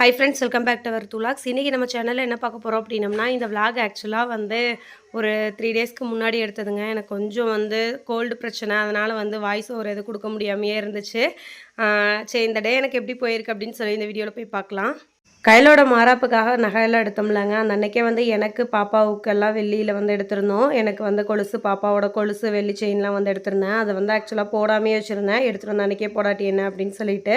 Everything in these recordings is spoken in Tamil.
Hi friends welcome back to our துலாக்ஸ் இன்றைக்கி நம்ம சேனலில் என்ன பார்க்க போகிறோம் அப்படின்னம்னா இந்த vlog ஆக்சுவலாக வந்து ஒரு த்ரீ டேஸ்க்கு முன்னாடி எடுத்ததுங்க. எனக்கு கொஞ்சம் வந்து கோல்டு பிரச்சனை. அதனால் வந்து வாய்ஸ் ஒரு இது கொடுக்க முடியாமையே இருந்துச்சு. சரி இந்த டே எனக்கு எப்படி போயிருக்கு அப்படின்னு சொல்லி இந்த வீடியோவில் போய் பார்க்கலாம். கையிலோட மாறாப்புக்காக நகையெல்லாம் எடுத்தோம்லங்க. அந்த அன்னைக்கே வந்து எனக்கு பாப்பாவுக்கெல்லாம் வெள்ளியில் வந்து எடுத்திருந்தோம். எனக்கு வந்து கொலுசு பாப்பாவோட கொலுசு வெள்ளி செயின்லாம் வந்து எடுத்திருந்தேன். அதை வந்து ஆக்சுவலாக போடாமே வச்சுருந்தேன். எடுத்துகிட்டு வந்த அன்னைக்கே போடாட்டி என்ன அப்படின்னு சொல்லிட்டு.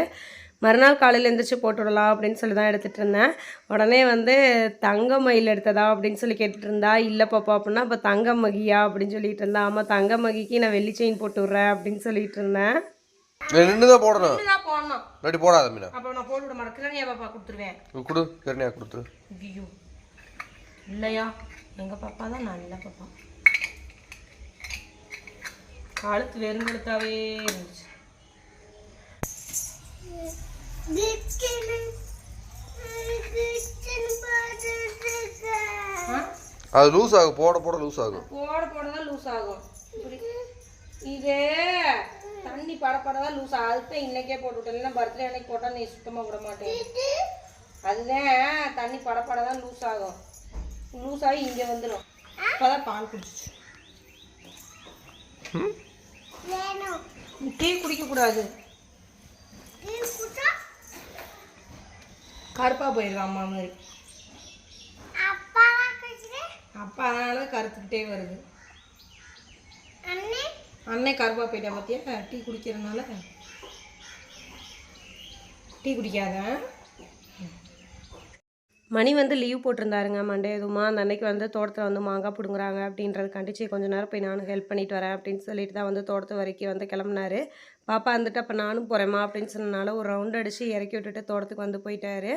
மறுநாள் காலையில் எழுந்திரிச்சு போட்டு விடலாம் அப்படின்னு சொல்லி தான் எடுத்துகிட்டு இருந்தேன். உடனே வந்து தங்க மயில் எடுத்ததா அப்படின்னு சொல்லி கேட்டுட்டு இருந்தா இல்லை பாப்பா அப்படின்னா அப்போ தங்க மகியா அப்படின்னு சொல்லிட்டு இருந்தா ஆமாம் தங்க மகிக்கு நான் வெள்ளி செயின் போட்டு விட்றேன் அப்படின்னு சொல்லிட்டு இருந்தேன். நின்று தான் போடணும். இல்லாட்டி போடாத மீனா. அப்போ நான் போட்டு விட மாட்டேன். கிரணியா பாப்பா கொடுத்துருவேன். நீ கொடு. கருணையா கொடுத்துரு. ஐயோ. இல்லையா? எங்கள் பாப்பா தான் நல்ல பாப்பா. காலத்து வெறும் கழுத்தாவே இருந்துச்சு? அது லூஸ் ஆகும் போட போட லூஸ் ஆகும் போட போட தான் லூஸ் ஆகும். இது தண்ணி பட பட தான் லூஸ் ஆகும் அதுதான் இன்னைக்கே போட்டு விட்டேன். பர்த்டே அன்னைக்கு போட்டால் நீ சுத்தமாக விட மாட்டேன். அதுதான் தண்ணி பட பட தான் லூஸ் ஆகும் லூஸ் ஆகி இங்கே வந்துடும் அப்போதான் பால் குடிச்சிச்சு. டீ குடிக்கக்கூடாது. கருப்பா போயிடுவான் அம்மா மாதிரி. அப்பா அதனால தான் கருத்துக்கிட்டே வருது. அன்னை கருப்பா போயிட்டா பார்த்தியா டீ குடிக்கிறதுனால டீ குடிக்காத மணி வந்து லீவ் போட்டிருந்தாருங்க. மண்டே எதுவுமா? அந்த அன்னைக்கு வந்து தோட்டத்தில் வந்து மாங்காய் பிடுங்குறாங்க அப்படின்றது கண்டிச்சு கொஞ்ச நேரம் போய் நானும் ஹெல்ப் பண்ணிட்டு வரேன் அப்படின்னு சொல்லிட்டு தான் வந்து தோட்டத்து வரைக்கும் வந்து கிளம்புனாரு. பாப்பா வந்துட்டு அப்போ நானும் போகிறேம்மா அப்படின்னு சொன்னனால ஒரு ரவுண்ட் அடித்து இறக்கி விட்டுட்டு தோட்டத்துக்கு வந்து போயிட்டாரு.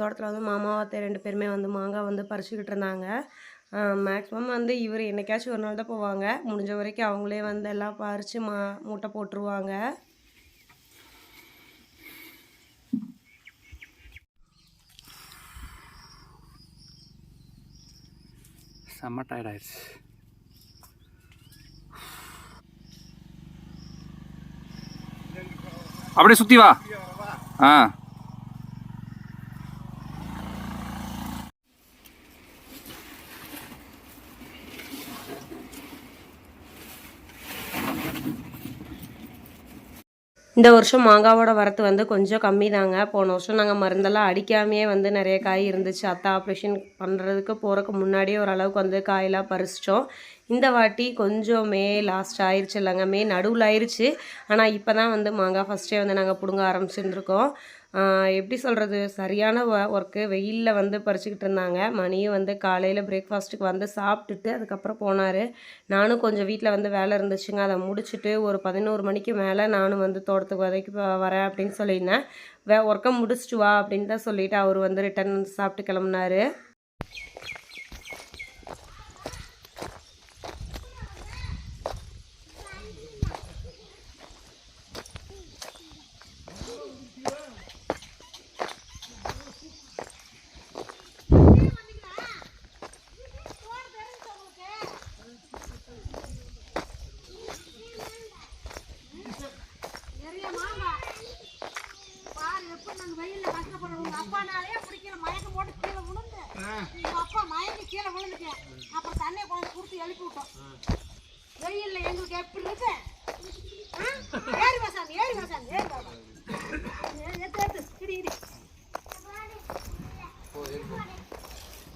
தோட்டத்தில் வந்து மாமா அத்தை ரெண்டு பேருமே வந்து மாங்காய் வந்து பறிச்சுக்கிட்டு இருந்தாங்க. மேக்ஸிமம் வந்து இவர் என்னைக்காச்சும் ஒரு நாள் தான் போவாங்க. முடிஞ்ச வரைக்கும் அவங்களே வந்து எல்லாம் பறித்து மா மூட்டை போட்டுருவாங்க. செம்ம டயர்ட் ஆயிடுச்சு அப்படியே சுற்றி வா. ஆ. இந்த வருஷம் மாங்காவோட வரத்து வந்து கொஞ்சம் கம்மி தாங்க போன வருஷம் நாங்கள் மருந்தெல்லாம் அடிக்காமையே வந்து நிறைய காய் இருந்துச்சு. அத்தை ஆப்ரேஷன் பண்ணுறதுக்கு போகிறதுக்கு முன்னாடியே ஓரளவுக்கு வந்து காயெல்லாம் பறிச்சிட்டோம். இந்த வாட்டி கொஞ்சம் மே லாஸ்ட் ஆயிடுச்சு இல்லைங்க. மே நடுவில் ஆயிடுச்சு ஆனால் இப்போ தான் வந்து மாங்காய் ஃபஸ்ட்டே வந்து நாங்கள் பிடுங்க ஆரம்பிச்சுருந்துருக்கோம். எப்படி சொல்கிறது சரியான ஒர்க்கு வெயிலில் வந்து பறிச்சுக்கிட்டு இருந்தாங்க. மணியும் வந்து காலையில் பிரேக்ஃபாஸ்ட்டுக்கு வந்து சாப்பிட்டுட்டு அதுக்கப்புறம் போனார். நானும் கொஞ்சம் வீட்டில் வந்து வேலை இருந்துச்சுங்க. அதை முடிச்சுட்டு ஒரு பதினோரு மணிக்கு மேலே நானும் வந்து தோட்டத்துக்கு வதைக்கு வரேன் அப்படின்னு சொல்லியிருந்தேன். வே ஒர்க்கை முடிச்சிட்டு வா அப்படின்னு தான் சொல்லிட்டு அவர் வந்து ரிட்டர்ன் சாப்பிட்டு கிளம்புனாரு பாரு எப்படி நாங்க வெயில்ல கஷ்டப்படுறோம் உங்க அப்பானாலே பிடிக்கல மயக்கம் போட்டு கீழே விழுந்து. உங்க அப்பா மயங்கி கீழே விழுந்துட்டேன் அப்புறம் தண்ணியை கொண்டு கொடுத்து எழுப்பி விட்டோம். வெயில்ல எங்களுக்கு எப்படி இருக்கு? ஏறி வசாமி ஏறி வசாமி ஏறி. இடி, இடி.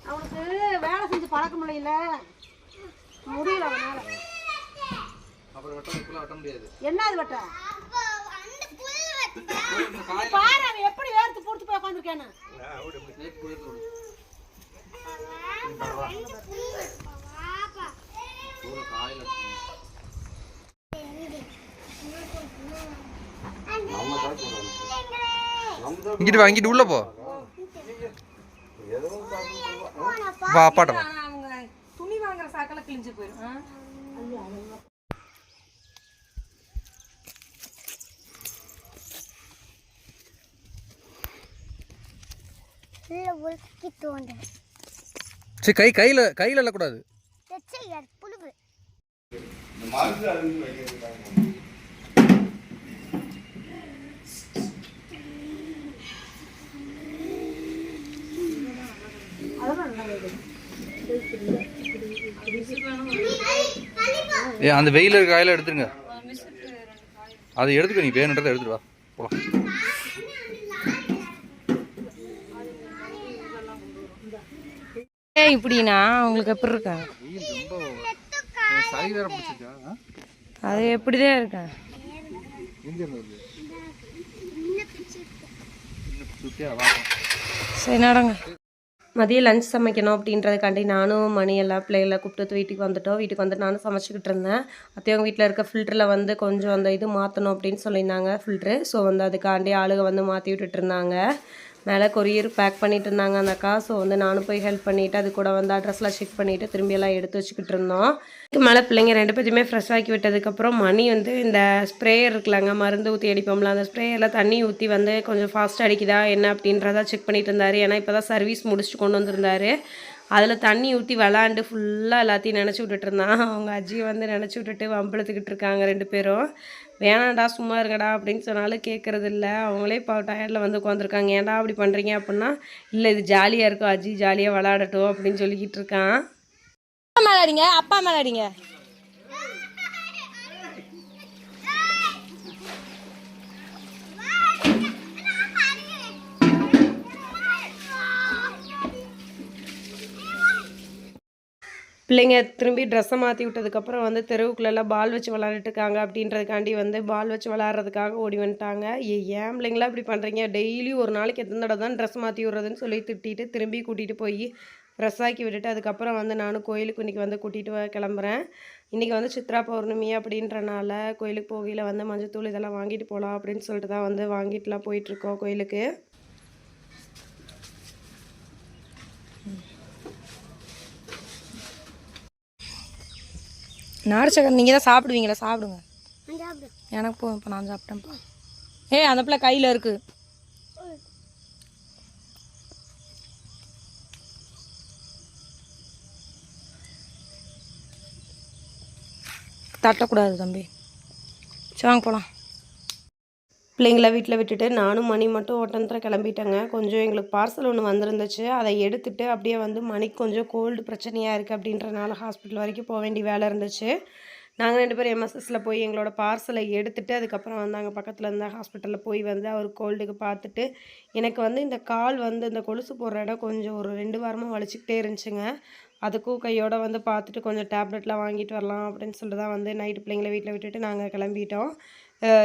அவனுக்கு வேலை செஞ்சு இல்லையில. முடியல அவனால. அப்புறம் வெட்ட இப்பெல்லாம் வெட்ட முடியாது. என்ன அது வெட்ட? பாரு அவன் எப்படி வேர்த்து பொறுத்து போய் உட்காந்துருக்கானு இங்கிட்டு வா இங்கிட்டு உள்ள போ. வா. உள்ள ஒதுக்கி சரி கை கையில் கையில் எல்லக்கூடாது புழுவு. ஏ அந்த வெயில காயில எடுத்துருங்க. அதை எடுத்துக்க நீ வேணுன்றதை எடுத்துட்டு வா. போலாம். இப்படின்னா உங்களுக்கு எப்படி இருக்கா? அது எப்படிதான் இருக்கா? சரி நடங்க. மதியம் லஞ்ச் சமைக்கணும் அப்படின்றதுக்காண்டி நானும் மணி எல்லா பிள்ளைகளை கூப்பிட்டு வீட்டுக்கு வந்துட்டோம். வீட்டுக்கு வந்து நானும் சமைச்சிக்கிட்டு இருந்தேன். அத்தையவங்க வீட்டில் இருக்க ஃபில்டரில் வந்து கொஞ்சம் அந்த இது மாற்றணும் அப்படின்னு சொல்லியிருந்தாங்க ஃபில்ட்ரு ஸோ வந்து அதுக்காண்டி ஆளுங்க வந்து மாற்றி விட்டுட்டு இருந்தாங்க. மேலே கொரியர் பேக் பண்ணிட்டு இருந்தாங்க அந்த அக்கா. ஸோ வந்து நானும் போய் ஹெல்ப் பண்ணிவிட்டு அது கூட வந்து அட்ரஸ்லாம் செக் பண்ணிவிட்டு திரும்பியெல்லாம் எடுத்து வச்சுக்கிட்டு இருந்தோம். இதுக்கு மேலே பிள்ளைங்க ரெண்டு பேருமே ஃப்ரெஷ் ஆக்கி விட்டதுக்கப்புறம் மணி வந்து இந்த ஸ்ப்ரேயர் இருக்குல்லங்க மருந்து ஊற்றி அடிப்போம்ல அந்த ஸ்ப்ரேயரில் தண்ணி ஊற்றி வந்து கொஞ்சம் ஃபாஸ்ட்டாக அடிக்குதா என்ன அப்படின்றத செக் பண்ணிட்டு இருந்தார். ஏன்னா இப்போ தான் சர்வீஸ் முடிச்சுட்டு கொண்டு வந்திருந்தாரு. அதில் தண்ணி ஊற்றி விளாண்டு ஃபுல்லாக எல்லாத்தையும் நினச்சி விட்டுட்டு இருந்தான். அவங்க அஜியை வந்து நினச்சி விட்டுட்டு வம்பளத்துக்கிட்டு இருக்காங்க ரெண்டு பேரும். வேணாண்டா சும்மா இருக்கடா அப்படின்னு சொன்னாலும் கேட்குறது இல்லை அவங்களே இப்போ டயர்டில் வந்து உட்காந்துருக்காங்க ஏன்டா அப்படி பண்ணுறீங்க அப்படின்னா இல்லை இது ஜாலியாக இருக்கும் அஜி ஜாலியாக விளாடட்டும் அப்படின்னு சொல்லிக்கிட்டு இருக்கான். அப்பா மேலாடிங்க அப்பா மேலாடிங்க பிள்ளைங்க திரும்பி ட்ரெஸ்ஸை மாற்றி விட்டதுக்கப்புறம் வந்து தெருவுக்குள்ளெல்லாம் பால் வச்சு விளாண்டுட்டு இருக்காங்க அப்படின்றதுக்காண்டி வந்து பால் வச்சு விளாட்றதுக்காக ஓடி வந்துட்டாங்க. ஏன் பிள்ளைங்களா இப்படி பண்ணுறீங்க டெய்லி ஒரு நாளைக்கு எத்தனை தடவை தான் ட்ரெஸ் மாற்றி விட்றதுன்னு சொல்லி திட்டிட்டு திரும்பி கூட்டிகிட்டு போய் ட்ரெஸ் ஆக்கி விட்டுட்டு அதுக்கப்புறம் வந்து நானும் கோயிலுக்கு இன்றைக்கி வந்து கூட்டிகிட்டு கிளம்புறேன். இன்றைக்கி வந்து சித்ரா பௌர்ணமி அப்படின்றனால கோயிலுக்கு போகையில் வந்து மஞ்சத்தூள் இதெல்லாம் வாங்கிட்டு போகலாம் அப்படின்னு சொல்லிட்டு தான் வந்து வாங்கிட்டுலாம் போயிட்டுருக்கோம் கோயிலுக்கு. நாரிச்சக்கர் நீங்கள் தான் சாப்பிடுவீங்களா சாப்பிடுங்க. எனக்கு போதும் இப்போ நான் சாப்பிட்டேன்ப்பா ஏய் அந்த பிள்ளை கையில் இருக்குது தட்டக்கூடாது தம்பி. சரி வாங்க போகலாம் பிள்ளைங்கள வீட்டில் விட்டுட்டு நானும் மணி மட்டும் ஒட்டந்தர கிளம்பிட்டேங்க. கொஞ்சம் எங்களுக்கு பார்சல் ஒன்று வந்திருந்துச்சு. அதை எடுத்துட்டு அப்படியே வந்து மணிக்கு கொஞ்சம் கோல்டு பிரச்சனையாக இருக்குது அப்படின்றனால ஹாஸ்பிட்டல் வரைக்கும் போக வேண்டிய வேலை இருந்துச்சு. நாங்கள் ரெண்டு பேரும் எம்எஸ்எஸில் போய் எங்களோட பார்சலை எடுத்துகிட்டு அதுக்கப்புறம் வந்து அங்கே பக்கத்தில் இருந்த ஹாஸ்பிட்டலில் போய் வந்து அவர் கோல்டுக்கு பார்த்துட்டு எனக்கு வந்து இந்த கால் வந்து இந்த கொலுசு போடுற இடம் கொஞ்சம் ஒரு ரெண்டு வாரமாக வலிச்சிக்கிட்டே இருந்துச்சுங்க. அதுக்கும் கையோடு வந்து பார்த்துட்டு கொஞ்சம் டேப்லெட்லாம் வாங்கிட்டு வரலாம் அப்படின்னு சொல்லிட்டு தான் வந்து நைட்டு பிள்ளைங்களை வீட்டில் விட்டுட்டு நாங்கள் கிளம்பிட்டோம்.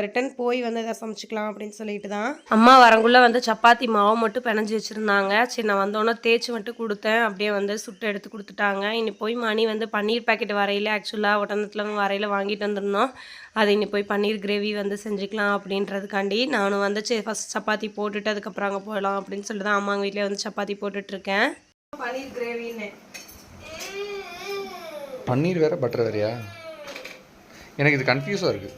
ரிட்டன் போய் வந்து எதாவது சமைச்சிக்கலாம் அப்படின்னு சொல்லிட்டு தான் அம்மா வரங்குள்ளே வந்து சப்பாத்தி மாவு மட்டும் பிணைஞ்சி வச்சுருந்தாங்க. சரி நான் வந்தோடனே தேய்ச்சி மட்டும் கொடுத்தேன். அப்படியே வந்து சுட்டு எடுத்து கொடுத்துட்டாங்க. இனி போய் மணி வந்து பன்னீர் பாக்கெட் வரையில் ஆக்சுவலாக ஒட்டந்தத்தில் வரையில் வாங்கிட்டு வந்திருந்தோம். அதை இனி போய் பன்னீர் கிரேவி வந்து செஞ்சுக்கலாம் அப்படின்றதுக்காண்டி நானும் வந்து சரி ஃபஸ்ட் சப்பாத்தி போட்டுட்டு அதுக்கப்புறம் அங்கே போகலாம் அப்படின்னு சொல்லிட்டு தான் அம்மாங்க வீட்டிலே வந்து சப்பாத்தி போட்டுட்ருக்கேன். பன்னீர் கிரேவின்னு பன்னீர் வேற பட்டர் வேறயா? எனக்கு இது கன்ஃபியூஸாக இருக்குது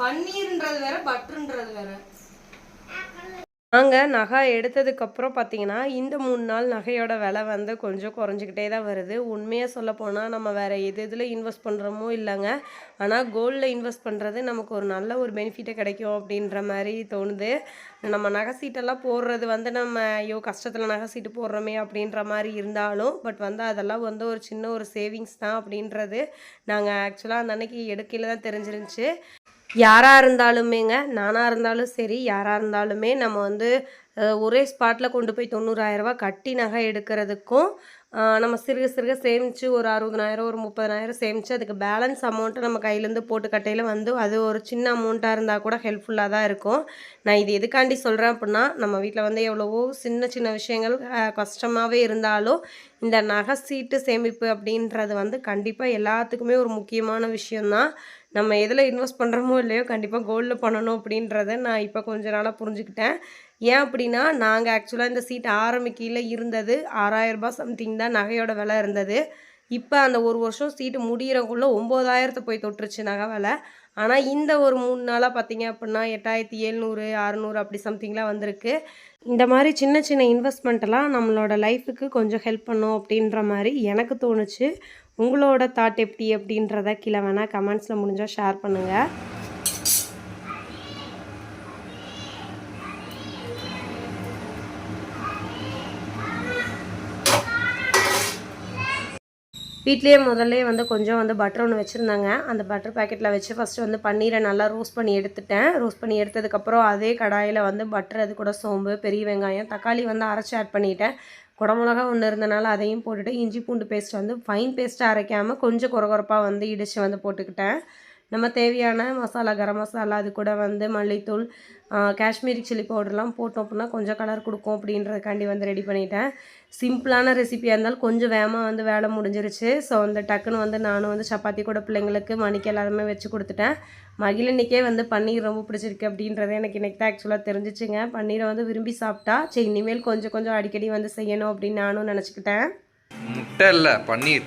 பன்னீர்ன்றது வேற பட்டர்ன்றது வேற. நாங்கள் நகை எடுத்ததுக்கப்புறம் பார்த்தீங்கன்னா இந்த மூணு நாள் நகையோட விலை வந்து கொஞ்சம் குறைஞ்சிக்கிட்டே தான் வருது. உண்மையாக சொல்ல போனால் நம்ம வேறு எது எதில் இன்வெஸ்ட் பண்ணுறோமோ இல்லைங்க. ஆனால் கோல்டில் இன்வெஸ்ட் பண்ணுறது நமக்கு ஒரு நல்ல ஒரு பெனிஃபிட்டை கிடைக்கும் அப்படின்ற மாதிரி தோணுது. நம்ம நகை சீட்டெல்லாம் போடுறது வந்து நம்ம ஐயோ கஷ்டத்தில் நகை சீட்டு போடுறோமே அப்படின்ற மாதிரி இருந்தாலும் பட் வந்து அதெல்லாம் வந்து ஒரு சின்ன ஒரு சேவிங்ஸ் தான் அப்படின்றது நாங்கள் ஆக்சுவலாக அந்த அன்னைக்கு எடுக்கையில் தான் தெரிஞ்சிருந்துச்சு. யாராக இருந்தாலுமேங்க நானாக இருந்தாலும் சரி யாராக இருந்தாலுமே நம்ம வந்து ஒரே ஸ்பாட்டில் கொண்டு போய் தொண்ணூறாயிரரூபா கட்டி நகை எடுக்கிறதுக்கும் நம்ம சிறுக சிறுக சேமித்து ஒரு அறுபதனாயிரம் ஒரு முப்பதனாயிரம் சேமித்து அதுக்கு பேலன்ஸ் அமௌண்ட்டை நம்ம கையிலேருந்து போட்டு கட்டையில் வந்து அது ஒரு சின்ன அமௌண்ட்டாக இருந்தால் கூட ஹெல்ப்ஃபுல்லாக தான் இருக்கும். நான் இது எதுக்காண்டி சொல்கிறேன் அப்படின்னா நம்ம வீட்டில் வந்து எவ்வளவோ சின்ன சின்ன விஷயங்கள் கஷ்டமாகவே இருந்தாலும் இந்த நகை சீட்டு சேமிப்பு அப்படின்றது வந்து கண்டிப்பாக எல்லாத்துக்குமே ஒரு முக்கியமான விஷயந்தான் நம்ம எதில் இன்வெஸ்ட் பண்ணுறோமோ இல்லையோ கண்டிப்பாக கோல்டில் பண்ணணும் அப்படின்றத நான் இப்போ கொஞ்ச நாளாக புரிஞ்சுக்கிட்டேன். ஏன் அப்படின்னா நாங்கள் ஆக்சுவலாக இந்த சீட் ஆரம்பிக்கையில் இருந்தது. ஆறாயிரரூபா சம்திங் தான் நகையோட விலை இருந்தது. இப்போ அந்த ஒரு வருஷம் சீட்டு முடிகிறக்குள்ளே ஒம்பதாயிரத்தை போய் தொட்டுருச்சு நகை விலை. ஆனால் இந்த ஒரு மூணு நாளாக பார்த்தீங்க அப்படின்னா எட்டாயிரத்தி எழுநூறு அறநூறு அப்படி சம்திங்லாம் வந்திருக்கு. இந்த மாதிரி சின்ன சின்ன இன்வெஸ்ட்மெண்ட்டெல்லாம் நம்மளோட லைஃபுக்கு கொஞ்சம் ஹெல்ப் பண்ணும் அப்படின்ற மாதிரி எனக்கு தோணுச்சு. உங்களோட தாட் எப்படி அப்படின்றத கீழே வேணால் கமெண்ட்ஸில் முடிஞ்சால் ஷேர் பண்ணுங்கள் வீட்லேயே முதல்ல வந்து கொஞ்சம் வந்து பட்டர் ஒன்று வச்சுருந்தாங்க. அந்த பட்டர் பேக்கெட்டில் வச்சு ஃபஸ்ட்டு வந்து பன்னீரை நல்லா ரோஸ்ட் பண்ணி எடுத்துட்டேன். ரோஸ்ட் பண்ணி எடுத்ததுக்கப்புறம் அதே கடாயில் வந்து பட்டர் அது கூட சோம்பு பெரிய வெங்காயம் தக்காளி வந்து அரைச்சி ஆட் பண்ணிட்டேன். குடமிளகா ஒன்று இருந்தனால அதையும் போட்டுவிட்டு இஞ்சி பூண்டு பேஸ்ட் வந்து ஃபைன் பேஸ்ட்டாக அரைக்காமல் கொஞ்சம் குறகுறப்பாக வந்து இடித்து வந்து போட்டுக்கிட்டேன். நம்ம தேவையான மசாலா கரம் மசாலா அது கூட வந்து மல்லித்தூள் காஷ்மீரி சில்லி பவுடர்லாம் போட்டோம் அப்படின்னா கொஞ்சம் கலர் கொடுக்கும் அப்படின்றதுக்காண்டி வந்து ரெடி பண்ணிட்டேன். சிம்பிளான ரெசிபியாக இருந்தாலும் கொஞ்சம் வேகமாக வந்து வேலை முடிஞ்சிருச்சு. ஸோ அந்த டக்குன்னு வந்து நானும் வந்து சப்பாத்தி கூட பிள்ளைங்களுக்கு மணிக்கு எல்லாருமே வச்சு கொடுத்துட்டேன். மகிழன்னைக்கே வந்து பன்னீர் ரொம்ப பிடிச்சிருக்கு அப்படின்றது எனக்கு இன்றைக்கி தான் ஆக்சுவலாக தெரிஞ்சிச்சுங்க. பன்னீரை வந்து விரும்பி சாப்பிட்டா சரி இனிமேல் கொஞ்சம் கொஞ்சம் அடிக்கடி வந்து செய்யணும் அப்படின்னு நானும் நினச்சிக்கிட்டேன். முட்டை இல்லை பன்னீர்.